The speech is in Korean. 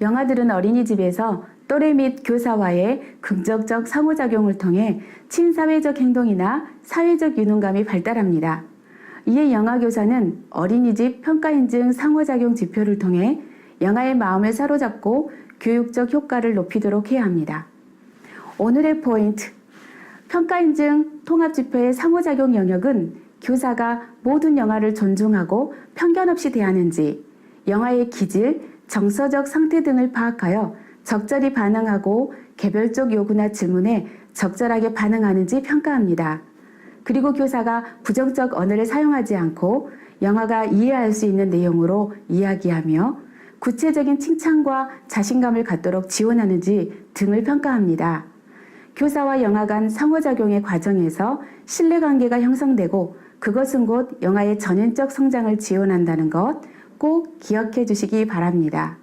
영아들은 어린이집에서 또래 및 교사와의 긍정적 상호작용을 통해 친사회적 행동이나 사회적 유능감이 발달합니다. 이에 영아교사는 어린이집 평가인증 상호작용 지표를 통해 영아의 마음을 사로잡고 교육적 효과를 높이도록 해야 합니다. 오늘의 포인트. 평가인증 통합지표의 상호작용 영역은 교사가 모든 영아를 존중하고 편견 없이 대하는지, 영아의 기질, 정서적 상태 등을 파악하여 적절히 반응하고 개별적 요구나 질문에 적절하게 반응하는지 평가합니다. 그리고 교사가 부정적 언어를 사용하지 않고 영아가 이해할 수 있는 내용으로 이야기하며 구체적인 칭찬과 자신감을 갖도록 지원하는지 등을 평가합니다. 교사와 영아 간 상호작용의 과정에서 신뢰관계가 형성되고 그것은 곧 영아의 전인적 성장을 지원한다는 것 꼭 기억해 주시기 바랍니다.